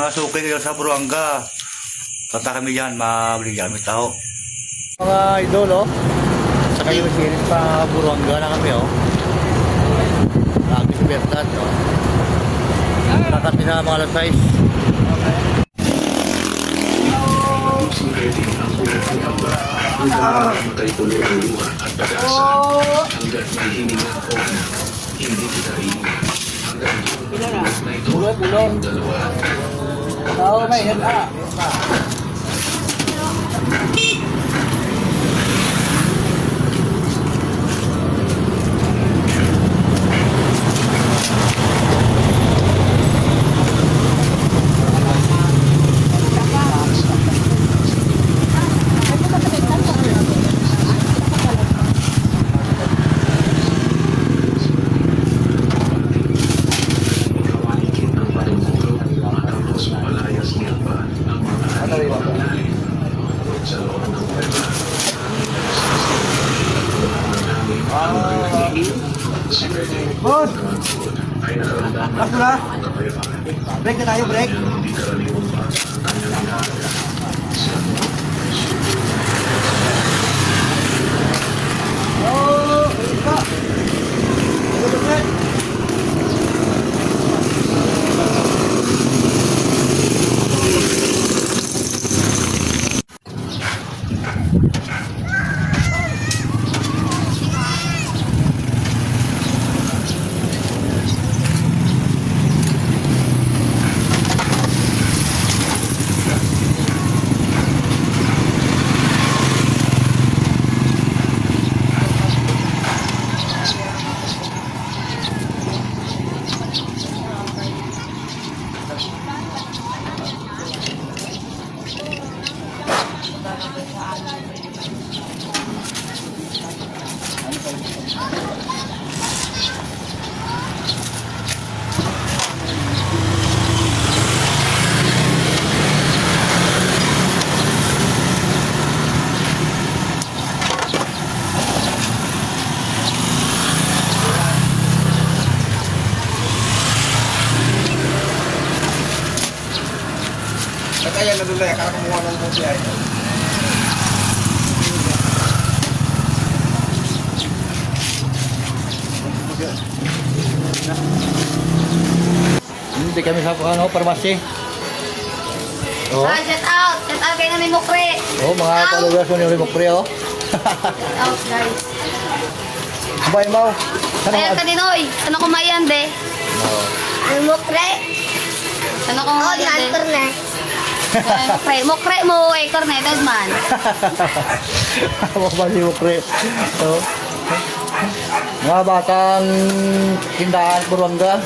Mga suki kayo sa Buruanga. Tata kami yan, mabili kami tao. Mga idol, oh. Sa kayo sirit pa Buruanga na kami, oh. Lagi si Bertad, oh. Nakati na mga alas 6. Matay tuloy ang luha at pag-asa hanggat may hininga ko hindi kita iiwan. Hanggang tulad na ito dalawa. Oo, may yan Freddy Boss! Ng kapayapaan. Break na tayo, break. Kaya na doon kaya kumuha ng kopi ay. Hindi kami sa ano, parmasi. Oh, Ah, shout out! Shout out kay namin mukre! oh mga followers mo ni Rimok Pre, oh. Shout out, guys. Abay mo. Ano Ayan ka din, oy! Sana kumayan, de? Ang mukre? Sana kumayan, de? Oh, na. mukre. Mukre mo, eh, corneted man. Si Mukre? Oh. Mga batang tindahan Buruanga.